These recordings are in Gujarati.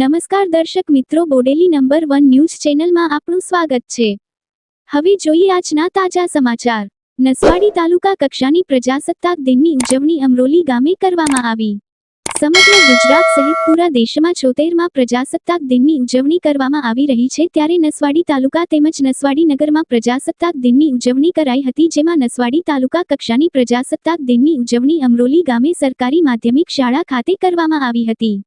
નમસ્કાર દર્શક મિત્રો, બોડેલી નંબર વન ન્યૂઝ ચેનલમાં આપનું સ્વાગત છે. હવે જોઈએ આજના તાજા સમાચાર. નસવાડી તાલુકા કક્ષાની પ્રજાસત્તાક દિનની ઉજવણી અમરોલી ગામે કરવામાં આવી. સમગ્ર ગુજરાત સહિત પૂરા દેશમાં છોતેરમાં પ્રજાસત્તાક દિનની ઉજવણી કરવામાં આવી રહી છે, ત્યારે નસવાડી તાલુકા તેમજ નસવાડી નગરમાં પ્રજાસત્તાક દિનની ઉજવણી કરાઈ હતી, જેમાં નસવાડી તાલુકા કક્ષાની પ્રજાસત્તાક દિનની ઉજવણી અમરોલી ગામે સરકારી માધ્યમિક શાળા ખાતે કરવામાં આવી હતી.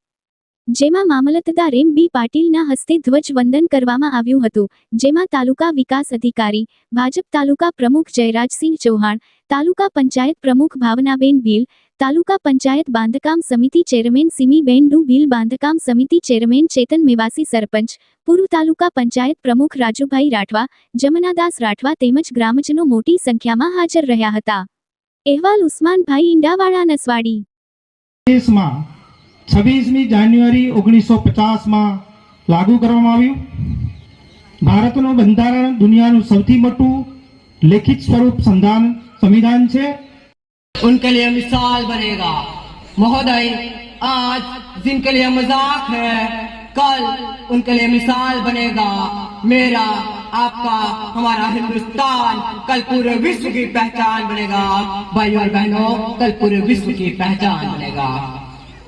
જેમાં મામલતદાર એમ બી પાટીલના હસ્તે ધ્વજવંદન કરવામાં આવ્યું હતું, જેમાં તાલુકા વિકાસ અધિકારી, ભાજપ તાલુકા પ્રમુખ જયરાજસિંહ ચૌહાણ, તાલુકા પંચાયત પ્રમુખ ભાવનાબેન ભીલ, તાલુકા પંચાયત બાંધકામ સમિતિ ચેરમેન સિમીબેન ડુ બાંધકામ સમિતિ ચેરમેન ચેતન મેવાસી સરપંચ પૂર્વ તાલુકા પંચાયત પ્રમુખ રાજુભાઈ રાઠવા, જમનાદાસ રાઠવા તેમજ ગ્રામજનો મોટી સંખ્યામાં હાજર રહ્યા હતા. અહેવાલ ઉસ્માનભાઈ ઈંડાવાળા નસવાડી. દેશમાં છવ્વીસમી જાન્યુઆરી ઓગણીસો પચાસમાં લાગુ કરવામાં આવ્યું ભારતનું બંધારણ દુનિયાનું સૌથી મોટું લેખિત સ્વરૂપ સંધાન સંવિધાન છે उनके लिए मिसाल बनेगा महोदय आज जिनके लिए मजाक है कल उनके लिए मिसाल बनेगा मेरा आपका हमारा हिंदुस्तान कल पूरे विश्व की पहचान बनेगा भाइयों और बहनों कल पूरे विश्व की पहचान बनेगा